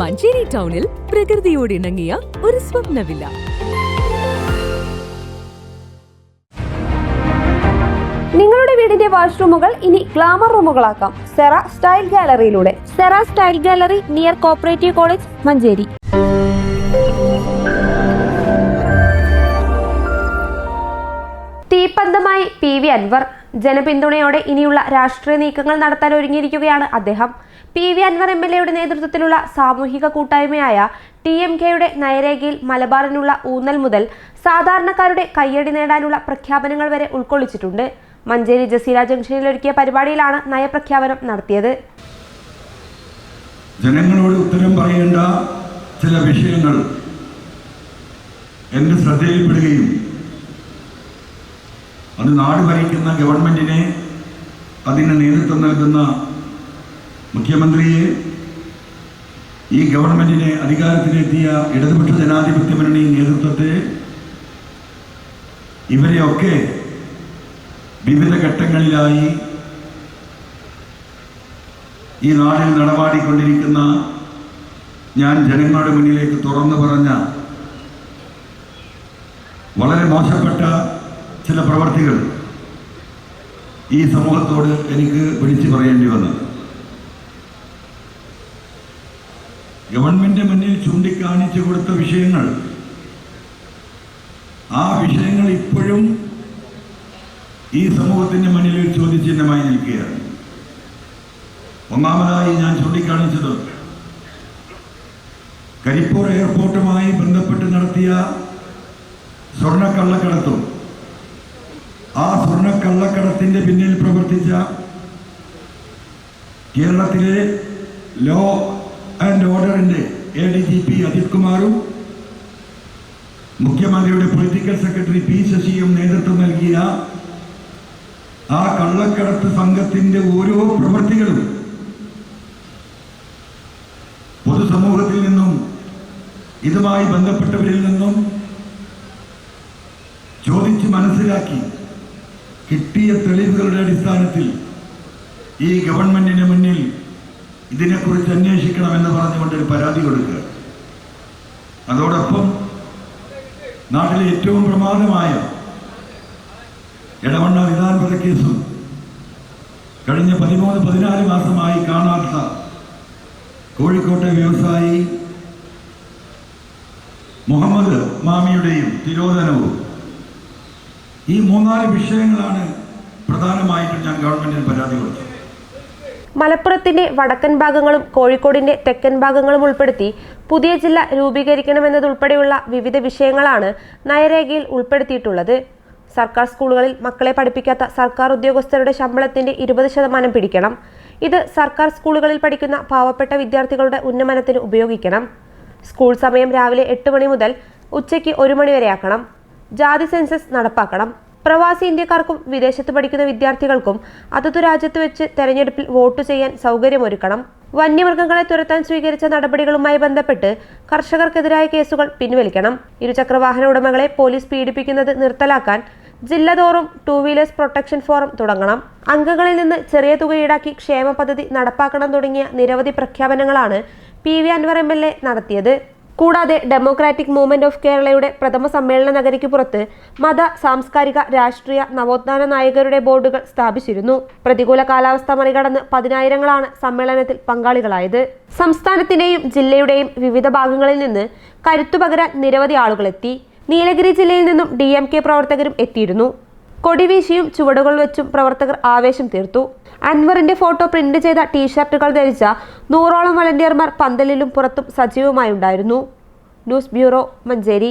മഞ്ചേരി ടൗണിൽ പ്രകൃതിയോട് ഇണങ്ങിയ ഒരു സ്വപ്നവില്ല. നിങ്ങളുടെ വീടിന്റെ വാഷ്റൂമുകൾ ഇനി ഗ്ലാമർ റൂമുകളാക്കാം. സെറ സ്റ്റൈൽ ഗാലറിയിലൂടെ. Cera style gallery near cooperative college Manjeri. തീപ്പന്തമായി P V Anvar. ജനപിന്തുണയോടെ ഇനിയുള്ള രാഷ്ട്രീയ നീക്കങ്ങൾ നടത്താൻ ഒരുങ്ങിയിരിക്കുകയാണ് അദ്ദേഹം. P V Anvar M L എയുടെ നേതൃത്വത്തിലുള്ള സാമൂഹിക കൂട്ടായ്മയായ ടി എം കെയുടെ നയരേഖയിൽ മലബാറിനുള്ള ഊന്നൽ മുതൽ സാധാരണക്കാരുടെ കയ്യടി നേടാനുള്ള പ്രഖ്യാപനങ്ങൾ വരെ ഉൾക്കൊള്ളിച്ചിട്ടുണ്ട്. മഞ്ചേരി ജസീല ജംഗ്ഷനിൽ ഒരുക്കിയ പരിപാടിയിലാണ് നയപ്രഖ്യാപനം നടത്തിയത്. ജനങ്ങളോട് ഉത്തരം പറയേണ്ട ചില വിഷയങ്ങൾ എന്റെ ശ്രദ്ധയിൽപ്പെടുകയും അത് നാട് ഭരിക്കുന്ന ഗവൺമെന്റിനെ അതിന് നേതൃത്വം നൽകുന്ന മുഖ്യമന്ത്രിയെ ഈ ഗവൺമെന്റിനെ അധികാരത്തിലെത്തിയ ഇടതുപക്ഷ ജനാധിപത്യ മുന്നണി നേതൃത്വത്തെ ഇവരെയൊക്കെ വിവിധ ഘട്ടങ്ങളിലായി ഈ നാടിൽ നടപാടിക്കൊണ്ടിരിക്കുന്ന ഞാൻ ജനങ്ങളുടെ മുന്നിലേക്ക് തുറന്നു പറഞ്ഞ വളരെ മോശപ്പെട്ട ചില പ്രവർത്തികൾ ഈ സമൂഹത്തോട് എനിക്ക് വിളിച്ചു പറയേണ്ടി വന്നു. ഗവൺമെന്റ് മുന്നിൽ ചൂണ്ടിക്കാണിച്ചു കൊടുത്ത വിഷയങ്ങൾ. ആ വിഷയങ്ങൾ ഇപ്പോഴും ഈ സമൂഹത്തിന്റെ മുന്നിൽ ഒരു ചോദ്യചിഹ്നമായി നിൽക്കുകയാണ്. ഒന്നാമതായി ഞാൻ ചൂണ്ടിക്കാണിച്ചത് കരിപ്പൂർ എയർപോർട്ടുമായി ബന്ധപ്പെട്ട് നടത്തിയ സ്വർണക്കള്ളക്കടത്തും ആ സ്വർണക്കള്ളക്കടത്തിന്റെ പിന്നിൽ പ്രവർത്തിച്ച കേരളത്തിലെ ലോ ആൻഡ് ഓർഡറിന്റെ A D G P Ajith കുമാറും മുഖ്യമന്ത്രിയുടെ പൊളിറ്റിക്കൽ സെക്രട്ടറി പി ശശിയും നേതൃത്വം നൽകിയ ആ കള്ളക്കടത്ത് സംഘത്തിന്റെ ഓരോ പ്രവൃത്തികളും പൊതുസമൂഹത്തിൽ നിന്നും ഇതുമായി ബന്ധപ്പെട്ടവരിൽ നിന്നും ചോദിച്ച് മനസ്സിലാക്കി കിട്ടിയ തെളിവുകളുടെ അടിസ്ഥാനത്തിൽ ഈ ഗവൺമെന്റിന് മുന്നിൽ ഇതിനെക്കുറിച്ച് അന്വേഷിക്കണമെന്ന് പറഞ്ഞുകൊണ്ട് ഒരു പരാതി കൊടുക്കുക. അതോടൊപ്പം നാട്ടിലെ ഏറ്റവും പ്രമാദമായ ഇടവണ്ണ വിധാനപര കേസും കഴിഞ്ഞ പതിമൂന്ന് പതിനാല് മാസമായി കാണാത്ത കോഴിക്കോട്ടെ വ്യവസായി മുഹമ്മദ് മാമിയുടെയും തിരോധനവും. ഈ മൂന്നാൽ വിഷയങ്ങളാണ് പ്രധാനമായിട്ടും ഞാൻ ഗവൺമെന്റിന് പരാതി കൊടുത്തത്. മലപ്പുറത്തിന്റെ വടക്കൻ ഭാഗങ്ങളും കോഴിക്കോടിന്റെ തെക്കൻ ഭാഗങ്ങളും ഉൾപ്പെടുത്തി പുതിയ ജില്ല രൂപീകരിക്കണമെന്നതുൾപ്പെടെയുള്ള വിവിധ വിഷയങ്ങളാണ് നയരേഖയിൽ ഉൾപ്പെടുത്തിയിട്ടുള്ളത്. സർക്കാർ സ്കൂളുകളിൽ മക്കളെ പഠിപ്പിക്കാത്ത സർക്കാർ ഉദ്യോഗസ്ഥരുടെ ശമ്പളത്തിന്റെ ഇരുപത് ശതമാനം പിടിക്കണം. ഇത് സർക്കാർ സ്കൂളുകളിൽ പഠിക്കുന്ന പാവപ്പെട്ട വിദ്യാർത്ഥികളുടെ ഉന്നമനത്തിന് ഉപയോഗിക്കണം. സ്കൂൾ സമയം രാവിലെ എട്ട് മണി മുതൽ ഉച്ചയ്ക്ക് ഒരു മണിവരെയാക്കണം ജാതി സെൻസസ് നടപ്പാക്കണം. പ്രവാസി ഇന്ത്യക്കാർക്കും വിദേശത്ത് പഠിക്കുന്ന വിദ്യാർത്ഥികൾക്കും അതത് രാജ്യത്ത് വെച്ച് തെരഞ്ഞെടുപ്പിൽ വോട്ട് ചെയ്യാൻ സൗകര്യമൊരുക്കണം. വന്യമൃഗങ്ങളെ തുരത്താൻ സ്വീകരിച്ച നടപടികളുമായി ബന്ധപ്പെട്ട് കർഷകർക്കെതിരായ കേസുകൾ പിൻവലിക്കണം. ഇരുചക്രവാഹന ഉടമകളെ പോലീസ് പീഡിപ്പിക്കുന്നത് നിർത്തലാക്കാൻ ജില്ലതോറും ടൂ വീലേഴ്സ് പ്രൊട്ടക്ഷൻ ഫോറം തുടങ്ങണം. അംഗങ്ങളിൽ നിന്ന് ചെറിയ തുക ഈടാക്കി ക്ഷേമ പദ്ധതി നടപ്പാക്കണം തുടങ്ങിയ നിരവധി പ്രഖ്യാപനങ്ങളാണ് P V Anvar M L A നടത്തിയത്. കൂടാതെ ഡെമോക്രാറ്റിക് മൂവ്മെന്റ് ഓഫ് കേരളയുടെ പ്രഥമ സമ്മേളന നഗരിക്ക് പുറത്ത് മത സാംസ്കാരിക രാഷ്ട്രീയ നവോത്ഥാന നായകരുടെ ബോർഡുകൾ സ്ഥാപിച്ചിരുന്നു. പ്രതികൂല കാലാവസ്ഥ മറികടന്ന് പതിനായിരങ്ങളാണ് സമ്മേളനത്തിൽ പങ്കാളികളായത്. സംസ്ഥാനത്തിന്റെയും ജില്ലയുടെയും വിവിധ ഭാഗങ്ങളിൽ നിന്ന് കരുത്തുപകരാൻ നിരവധി ആളുകളെത്തി. നീലഗിരി ജില്ലയിൽ നിന്നും ഡി പ്രവർത്തകരും എത്തിയിരുന്നു. കൊടിവീശിയും ചുവടുകൾ വെച്ചും പ്രവർത്തകർ ആവേശം തീർത്തു. അൻവറിന്റെ ഫോട്ടോ പ്രിന്റ് ചെയ്ത ടീഷർട്ടുകൾ ധരിച്ച നൂറോളം വളണ്ടിയർമാർ പന്തലിലും പുറത്തും സജീവമായി ഉണ്ടായിരുന്നു ന്യൂസ് ബ്യൂറോ മഞ്ചേരി.